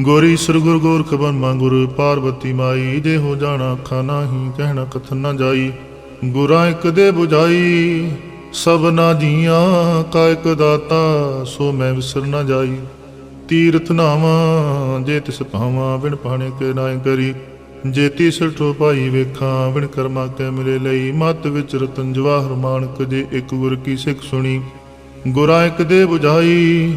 ਗੋਰੀ ਸਰ ਗੁਰ ਗੋਰਖ ਬਨਮਾ ਗੁਰ ਪਾਰਵਤੀ ਮਾਈ ਜੇ ਹੋ ਜਾਣਾ ਅੱਖਾਂ ਨਾਹੀ, ਕਹਿਣਾ ਕਥਨ ਨਾ ਜਾਈ। ਗੁਰਾਂ ਇੱਕ ਦੇ 부ਝਾਈ ਸਭਨਾ ਜੀਆਂ, ਕਾ ਇੱਕ ਦਾਤਾ, ਸੋ ਮੈਂ ਵਿਸਰ ਨਾ ਜਾਈ। ਤੀਰਥ ਨਾਵਾਂ, ਜੇ ਤਿਸ ਭਾਵਾਂ ਵਿਣ ਪਾਣੇ ਕੇ ਨਾਇ ਕਰੀ। ਜੇ ਤਿਸ ਠੋ ਭਾਈ ਵੇਖਾਂ ਵਿਣ ਕਰਮਾ ਕੇ ਮਿਲੇ ਲਈ। ਮਤ ਵਿੱਚ ਰਤਨ ਜਵਾਹਰ ਮਾਨਕ, ਜੇ ਇੱਕ ਗੁਰ ਕੀ ਸਿੱਖ ਸੁਣੀ। ਗੁਰਾਂ ਇੱਕ ਦੇ 부ਝਾਈ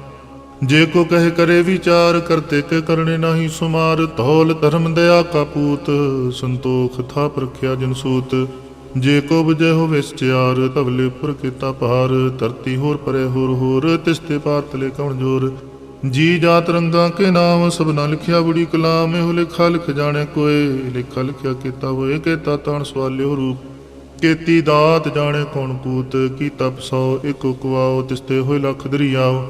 ਜੇ ਕੋ ਕਹੇ ਕਰੇ ਵਿਚਾਰ ਕਰਤੇ ਕੇ ਕਰਨੇ ਨਹੀਂ ਸੁਮਾਰ। ਧੌਲ ਧਰਮ ਦਇਆ ਕਾ ਪੂਤ, ਸੰਤੋਖ ਥਾ ਪ੍ਰਖਿਆ ਜਨ ਸੂਤ। ਜੇ ਕੋ ਬਜੈ ਹੋ ਵਿਸਚਾਰ ਤਵਲੇ ਪੁਰ ਕੀਤਾ ਭਾਰ। ਧਰਤੀ ਹੋਰ ਪਰੇ ਹੋਰ ਹੋਰ ਤਿਸਤੇ ਪਾਤਲੇ ਕੌਣ ਜੋਰ। ਜੀ ਜਾਤ ਰੰਗਾ ਕੇ ਨਾਮ, ਸਭਨਾ ਲਿਖਿਆ ਬੜੀ ਕਲਾਮ। ਇਹੋ ਲਿਖਾ ਲਿਖ ਜਾਣੇ ਕੋਏ, ਲਿਖਾ ਲਿਖਿਆ ਕੀਤਾ ਹੋਏ ਕੀਤਾ ਤਾਣ ਸਵਾਲਿਓ ਰੂਪ। ਕੀਤੀ ਦਾਤ ਜਾਣੇ ਕੌਣ ਕੂਤ ਕੀ ਤਪ ਸੋ ਇਕੋ ਕੁਆਓ ਤਿਸਤੇ ਹੋਏ ਲੱਖ ਦਰਿਆਓ।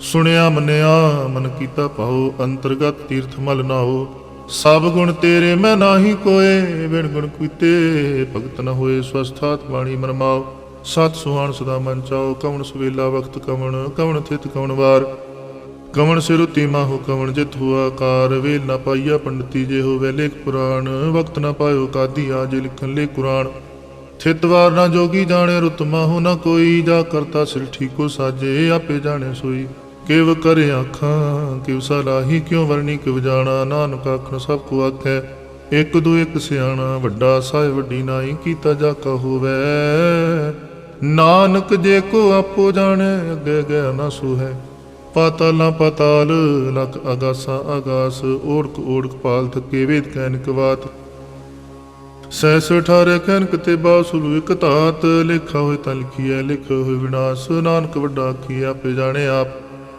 ਸੁਣਿਆ ਮੰਨਿਆ, ਮਨ ਕੀਤਾ ਪਾਉ ਅੰਤਰਗਤ ਤੀਰਥ ਮਲ ਨਾਹੋ ਸਭ ਗੁਣ ਤੇਰੇ ਮੈਂ ਨਾਹੀ ਕੋਏ, ਬਿਨ ਗੁਣ ਕੀਤੇ ਭਗਤ ਨ ਹੋਏ ਸਵਸਥਾਤ ਬਾਣੀ ਮਰਮਾਓ ਸਤ ਸੁਹਾਣ ਸਦਾ ਮਨ ਚਾਓ ਕਵਣ ਸਵੇਲਾ ਵਕਤ ਕਵਣ ਕਵਣ ਥਿਤ ਕਵਣ ਵਾਰ। ਕਵਣ ਸਿਰੁਤੀ ਮਾਹੋ, ਕਵਣ ਜਿਤ ਹੁਆ ਕਾਰ ਵੇਲ ਨਾ ਪਾਈਆ ਪੰਡਤੀ ਜੇ ਹੋਵੇ ਲੇਖ ਪੁਰਾਣ। ਵਕਤ ਨਾ ਪਾਇਓ ਕਾਦੀ ਆਜ ਲਿਖਣ ਲੇ ਕੁਰਾਨ। ਥਿਤਵਾਰ ਨਾ ਜੋਗੀ ਜਾਣੇ, ਰੁਤ ਮਾਹੋ ਨਾ ਕੋਈ, ਜਾ ਕਰਤਾ ਸਿਰ ਠੀਕੋ ਸਾਜੇ, ਆਪੇ ਜਾਣੇ ਸੋਈ। ਕਿਵ ਕਰੇ ਆਖਾਂ, ਕਿਵ ਸਲਾਹੀ ਕਿਉ ਵਰਣੀ ਕਿਵ ਜਾਣਾ? ਨਾਨਕ ਆਖਣ, ਸਭ ਕੋ ਆਖੈ, ਇੱਕ ਦੋ ਇੱਕ ਸਿਆਣਾ, ਵੱਡਾ ਸਾਹਿਬ, ਵੱਡੀ ਨਾਈ, ਕੀਤਾ ਜਾ ਕਾ ਹੋਵੇ। ਨਾਨਕ ਜੇ ਕੋ ਆਪੋ ਜਾਣੇ, ਅੱਗੇ ਗਿਆ ਨਾ ਸੁਹੈ। ਪਾਤਾਲਾਂ ਪਾਤਾਲ, ਲਖ ਅਗਾਸਾ ਅਗਾਸ, ਓੜਕ ਓੜਕ ਪਾਲ ਥਕੇ ਵੇਦ ਕੈਨਕ ਬਾਤ ਸੈਸ ਅਠਾਰੇ ਕਨਕ ਤੇ ਬਾਸੁਲ ਇਕ ਧਾਤ, ਲਿਖਾ ਹੋਏ ਤਾਂ ਲਿਖੀਐ ਲਿਖ ਹੋਏ ਵਿਨਾਸ਼, ਨਾਨਕ ਵੱਡਾ ਕੀ ਆਪੇ ਜਾਣੇ ਆਪ।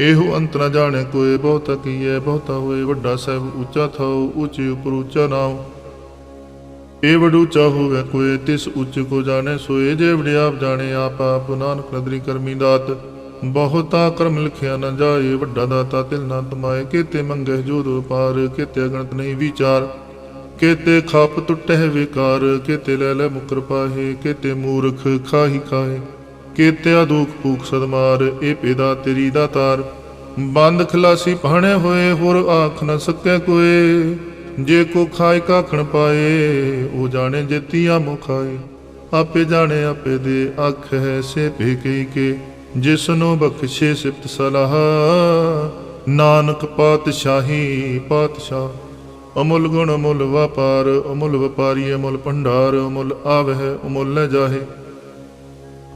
ਇਹੋ ਅੰਤ ਨ ਜਾਣੇ ਕੋਏ ਬਹੁਤਾ ਕੀਏ ਬਹੁਤਾ ਹੋਏ, ਵੱਡਾ ਸਾਹਿਬ ਉੱਚਾ ਥਾਉ, ਉੱਚੇ ਉਪਰ ਉੱਚਾ ਨਾਮ ਇਹ ਵਡੂ ਹੋਵੇ ਕੋਏ ਤਿਸ ਉੱਚ ਕੋ ਜਾਣੇ ਸੋਏ, ਜੇ ਵਡਿਆਪ ਜਾਣੇ, ਆਪ ਆਪ ਨਾਨਕ ਨਦਰੀ ਕਰਮੀ ਦਾਤ। ਬਹੁਤਾ ਕਰਮ ਲਿਖਿਆ ਨ ਜਾਏ, ਵੱਡਾ ਦਾਤਾ ਤਿਲ ਨਾ ਤਮਾਏ ਕੀਤੇ ਮੰਗੇ ਜੋਦੋ ਪਾਰ, ਕੀਤੇ ਅਗਣਤ ਨਹੀਂ ਵਿਚਾਰ। ਕੀਤੇ ਖਾਪ ਟੁੱਟਹਿ ਵਿਕਾਰ, ਕੀਤੇ ਲੈ ਲੈ ਮੁਕਰ ਪਾਹੇ, ਕੀਤੇ ਮੂਰਖ ਖਾਹੀ ਖਾਹੇ। ਕੀਤੇ ਦੁਖ ਭੂਖ ਸਦਮਾਰ ਇਹ ਪਿਦਾ ਤੇਰੀ ਦਾਤਾਰ ਬੰਦ ਖਲਾਸੀ ਭਾਣੇ ਹੋਏ, ਹੋਰ ਆਖ ਨ ਸਕੇ ਕੋਏ ਜੇ ਕੋ ਖਾਇ ਕਾਖਣ ਪਾਏ, ਉਹ ਜਾਣੇ ਜੇਤੀਆ ਮੁਖਾਏ। ਆਪੇ ਜਾਣੇ, ਆਪੇ ਦੇ ਅੱਖ ਹੈ ਸੇ ਭੇ ਕੇ। ਜਿਸ ਨੂੰ ਬਖਸ਼ੇ ਸਿਫਤ ਸਲਾਹ, ਨਾਨਕ ਪਾਤਸ਼ਾਹੀ ਪਾਤਸ਼ਾਹ। ਅਮੁੱਲ ਗੁਣ ਅਮੁੱਲ ਵਪਾਰ, ਅਮੁੱਲ ਵਪਾਰੀ ਅਮੁੱਲ ਭੰਡਾਰ, ਅਮੁੱਲ ਆਵਹਿ, ਅਮੁੱਲ ਨ ਜਾਹੇ।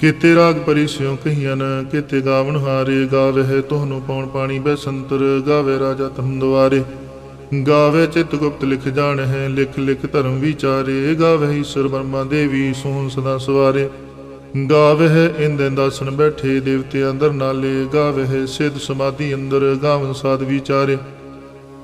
ਕਿਤੇ ਰਾਗ ਪਰਿਸਿਉ ਕਹੀਨ ਕਿਤੇ ਗਾਵਣ ਹਾਰੇ, ਗਾਵੇ ਤੁਹਾਨੂੰ ਪਉਣ ਪਾਣੀ ਬੈ ਸੰਤਰ, ਗਾਵੇ ਰਾਜਾ ਤਮ ਦੁਆਰੇ। ਗਾਵੇ ਚਿਤ ਗੁਪਤ ਲਿਖ ਜਾਣ ਹੈ, ਲਿਖ ਲਿਖ ਧਰਮ ਵਿਚਾਰੇ। ਗਾਵੇ ਈਸ਼ਰ ਬਰਮਾ ਦੇਵੀ ਸੋਹਣ ਸਦਾ ਸਵਾਰੇ। ਗਾਵੇ ਇੰਦ ਦਾਸਨ ਬੈਠੇ, ਦੇਵਤੇ ਅੰਦਰ ਨਾਲੇ। ਗਾਵੇ ਸਿਧ ਸਮਾਧੀ ਅੰਦਰ, ਗਾਵਨ ਸਾਧ ਵਿਚਾਰੇ।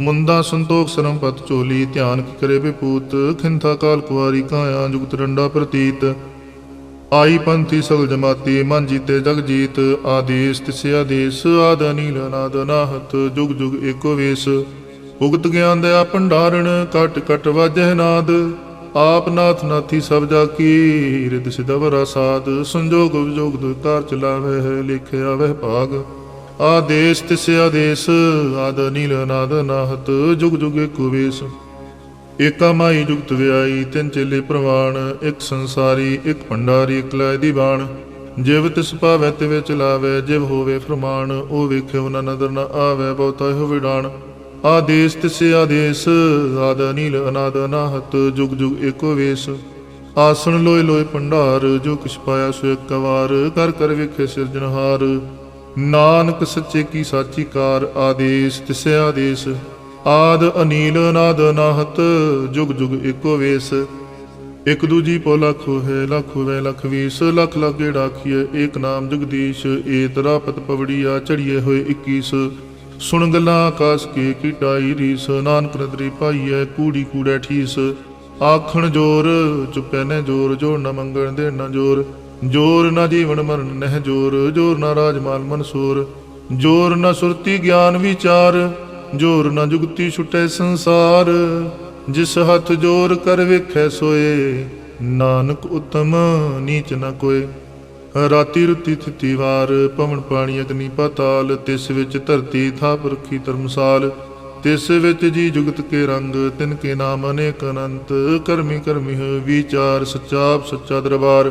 ਮੁੰਦਾ ਸੰਤੋਖ ਸਰਮ ਪਤ ਚੋਲੀ ਧਿਆਨ ਕੀ ਕਰੇ ਵਿਪੂਤ, ਖਿੰਥਾ ਕਾਲ ਕੁਵਾਰੀ ਕਾਇਆ ਜੁਗਤ ਡੰਡਾ ਪ੍ਰਤੀਤ। ਆਈ ਪੰਥੀ ਸਗਲ ਜਮਾਤੀ, ਮਨ ਜੀਤੇ ਜਗ ਜੀਤ, ਆਦੇਸ ਤਿਸ ਆਦੇਸ, ਆਦ ਅਨੀਲ ਅਨਾਦ ਅਨਾਹਤ ਜੁਗ ਜੁਗ ਏਕੋ ਵੇਸ। ਉਗਤ ਗਿਆਨ ਦਇਆ ਭੰਡਾਰਣ, ਕਟ ਕਟ ਵਾਜਹਿ ਨਾਦ। ਆਪ ਨਾਥ ਨਾਥੀ ਸਭ ਜਾ ਕੀ ਰਿਦ ਸਿਦਵਰਾ ਸਾਧ ਸੰਜੋਗ ਵਿਜੋਗ ਦੁਤਾਰ ਚਲਾਵੇ ਹੈ ਲਿਖਿਆ ਵਹਿ ਭਾਗ। ਆਦੇਸ ਤਿਸ ਆਦੇਸ, ਆਦ ਨੀਲ ਨਾਦ ਨਾਹਤ, ਜੁਗ ਜੁਗ ਏਕੋ ਵੇਸ। ਏਕਾ ਮਾਈ ਜੁਗਤ ਵਿਆਈ ਤਿੰਨ ਚੇਲੇ ਪ੍ਰਵਾਨ ਇੱਕ ਸੰਸਾਰੀ, ਇੱਕ ਭੰਡਾਰੀ, ਇੱਕ ਲੈ ਦੀ ਜਿਵ ਤਿਸ ਭਾਵੈ ਤੇ ਵਿੱਚ ਜਿਵ ਹੋਵੇ ਫਰਮਾਨ, ਉਹ ਵੇਖਿਓ ਨਾ ਨਦਰ ਨਾ ਆਵੇ, ਬਹੁਤਾ ਹੋ ਵਿਡਾਣ ਆਦੇਸ ਤਿਸ ਆਦੇਸ, ਆਦ ਨੀਲ ਅਨਾਦ ਅਨਾਹਤ ਜੁਗ ਜੁਗ ਏਕੋ ਵੇਸ। ਆਸਣ ਲੋਏ ਲੋਏ ਭੰਡਾਰ, ਜੋ ਕਿਛ ਪਾਇਆ ਸੋ ਇੱਕ ਵਾਰ, ਕਰ ਕਰ ਵੇਖੇ ਸਿਰਜਨਹਾਰ ਨਾਨਕ ਸੱਚੇ ਕੀ ਸਾਚੀ ਕਾਰ ਆਦੇਸ, ਤਿਸ ਆਦੇਸ। ਆਦ ਅਨੀਲ ਨਾਦ ਨਾਹਤ, ਜੁਗ ਜੁਗ ਏਕੋ ਵੇਸ। ਇਕ ਦੂਜੀ ਪੋ ਲੱਖੋ ਹੈ ਲੱਖ ਵੇ ਲੱਖ ਵੀਸ। ਲੱਖ ਲੱਖ ਗੇੜਾ ਏਕ ਨਾਮ ਜਗਦੀਸ਼। ਏ ਤਰਾਪਤ ਪਵੜੀਆ ਚੜੀਏ ਹੋਏ 21 ਸੁਣ ਗੱਲਾਂ ਆਕਾਸ ਕੇ ਕੀਟਾਈ ਰੀਸ। ਨਾਨਕ ਨਦਰੀ ਪਾਈਐ, ਕੂੜੀ ਕੂੜੈ ਠੀਸ। ਆਖਣ ਜੋਰ, ਚੁੱਪੈ ਨੇ ਜੋਰ ਜੋਰ ਨਾ ਮੰਗਣ ਦੇ ਨਾ ਜੋਰ। ਜੋਰ ਨਾ ਜੀਵਨ ਮਰਨ ਨਹਿ ਜੋਰ ਜੋਰ ਨਾ ਰਾਜਮਾਲ ਮਨਸੂਰ। ਜੋਰ ਨਾ ਸੁਰਤੀ ਗਿਆਨ ਵਿਚਾਰ, ਜੋਰ ਨਾ ਜੁਗਤੀ ਛੁਟੈ ਸੰਸਾਰ। ਜਿਸ ਹੱਥ ਜੋਰ ਕਰ ਵੇਖੈ ਸੋਏ, ਨਾਨਕ ਉਤਮ ਨੀਚ ਨ ਕੋਏ। ਰਾਤੀ ਰੁੱਤੀ ਥਿਤੀ ਵਾਰ, ਪਵਨ ਪਾਣੀ ਅਗਨੀ ਪਤਾਲ, ਤਿਸ ਵਿੱਚ ਧਰਤੀ ਥਾਪ ਰੱਖੀ ਧਰਮਸਾਲ। ਤਿਸ ਵਿੱਚ ਜੀ ਜੁਗਤ ਕੇ ਰੰਗ, ਤਿਨ ਕੇ ਨਾਮ ਅਨੇਕ ਅਨੰਤ। ਕਰਮੀ ਕਰਮੀ ਹੈ ਵਿਚਾਰ ਸੱਚਾ ਸੱਚਾ ਦਰਬਾਰ।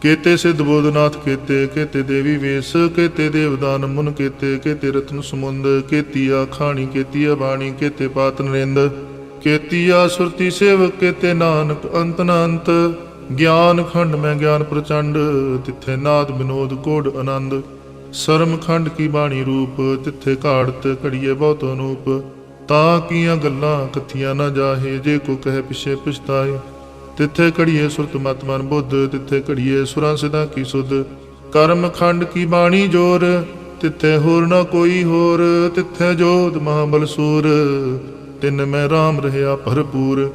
ਕੇਤੇ ਸਿੱਧ ਬੋਧਨਾਥ, ਕੇਤੇ ਕੇਤੇ ਦੇਵੀ ਵੇਸ, ਕੇਤੇ ਦੇਵਦਾਨ ਮੁਨ, ਕੇਤੇ ਕੇਤੇ ਰਤਨ ਸਮੁੰਦ, ਕੇਤੀਆ ਖਾਣੀ, ਕੇਤੀਆ ਬਾਣੀ, ਕੇਤੇ ਪਾਤ ਨਰਿੰਦ, ਕੇਤੀਆ ਸੁਰਤੀ ਸੇਵਕ, ਕੇਤੇ ਨਾਨਕ ਅੰਤ ਨ ਗਿਆਨ ਖੰਡ ਮੈਂ ਗਿਆਨ ਪ੍ਰਚੰਡ, ਤਿੱਥੇ ਨਾਦ ਬਿਨੋਦ ਕੋਡ ਆਨੰਦ। ਸਰਮ ਖੰਡ ਕੀ ਬਾਣੀ ਰੂਪ, ਤਿੱਥੇ ਘਾੜਤ ਘੜੀਏ ਬਹੁਤ ਅਨੂਪ। ਤਾਂ ਕੀਆਂ ਗੱਲਾਂ ਕਥੀਆਂ ਨਾ ਜਾਹੇ, ਜੇ ਕੋ ਕਹੇ ਪਿਛੇ ਪਛਤਾਏ। ਤਿੱਥੇ ਘੜੀਏ ਸੁਰਤ ਮਤ ਮਨ ਬੁੱਧ, ਤਿੱਥੇ ਘੜੀਏ ਸੁਰਾਂ ਸਿਧਾਂ ਕੀ ਸੁਧ। ਕਰਮ ਖੰਡ ਕੀ ਬਾਣੀ ਜੋਰ, ਤਿੱਥੇ ਹੋਰ ਨਾ ਕੋਈ ਹੋਰ, ਤਿੱਥੇ ਜੋਤ ਮਹਾਬਲ ਸੂਰ। ਤਿੰਨ ਮੈਂ RAM ਰਹਾ ਭਰਪੂਰ,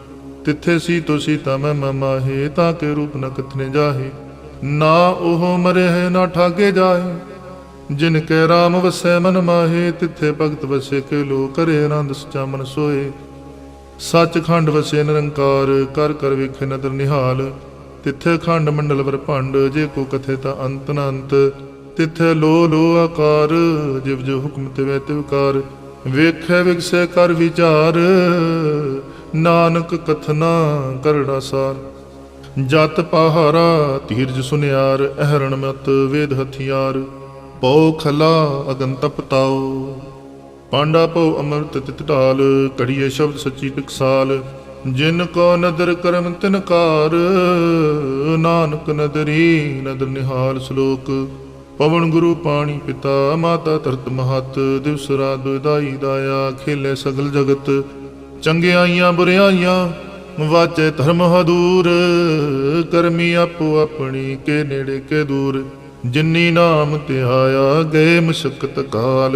ਤਿੱਥੇ ਸੀ ਤੋ ਸੀਤਾ ਮੈਂ ਮਮਾਹੇ ਤਾਂ ਕੇ ਰੂਪ ਨ ਕਥਨੇ ਜਾਹੇ। ਨਾ ਉਹ ਮਰੇ ਹੈ ਨਾ ਠਾਗੇ ਜਾਹੇ। ਜਿਨ ਕੈ RAM ਵਸੈ ਮਨ ਮਾਹੇ, ਤਿੱਥੇ ਭਗਤ ਵਸੇ ਕੇ ਲੋ ਕਰੇ ਆਨੰਦ ਸਚਾ ਮਨ ਸੋਏ ਸੱਚਖੰਡ ਵਸੇ ਨਿਰੰਕਾਰ, ਕਰ ਕਰ ਵੇਖੇ ਨਦਰ ਨਿਹਾਲ। ਤਿੱਥੇ ਖੰਡ ਮੰਡਲ ਵਰ ਭੰਡ, ਜੇ ਕੋ ਕਥੇ ਤਾਂ ਅੰਤ ਨ ਅੰਤ। ਤਿੱਥੇ ਲੋ ਲੋ ਆਕਾਰ, ਜਿਵ ਜੋ ਹੁਕਮ ਤਿਵੈ ਤਿਵਕਾਰ ਵੇਖੈ ਵਿਗਸੈ ਕਰ ਵਿਚਾਰ, ਨਾਨਕ ਕਥਨਾ ਕਰੜਾ ਸਾਰ। ਜਤ ਪਹਾਰਾ ਧੀਰਜ ਸੁਨਿਆਰ, ਅਹਰਣ ਮਤ ਵੇਦ ਹਥਿਆਰ। ਪਉ ਖਲਾ ਅਗਨ ਤਪਤਾਓ ਪਾਂਡਾ ਪਉ ਅੰਮ੍ਰਿਤ ਤਿਤ ਢਾਲ, ਕੜੀਏ ਸ਼ਬਦ ਸੱਚੀ ਟਕਸਾਲ ਜਿਨ ਕੋ ਨਦਰ ਕਰਮ ਤਿਨ ਕਾਰ ਨਾਨਕ ਨਦਰੀ ਨਦਰ ਨਿਹਾਲ ਸ਼ਲੋਕ। ਪਵਨ ਗੁਰੂ ਪਾਣੀ ਪਿਤਾ, ਮਾਤਾ ਧਰਤ ਮਹਤ, ਦਿਵਸ ਰਾਤ ਦੁਇਦਾਈ ਦਾਇਆ, ਖੇਲੇ ਸਗਲ ਜਗਤ। ਚੰਗਿਆਈਆਂ ਬੁਰਿਆਈਆਂ ਵਾਚੇ ਧਰਮ ਹਦੂਰ। ਕਰਮੀ ਆਪੋ ਆਪਣੀ, ਕੇ ਨੇੜੇ ਕੇ ਦੂਰ। ਜਿਨੀ ਨਾਮ ਧਿਆਇਆ, ਗਏ ਮਸ਼ਕਤ ਕਾਲ।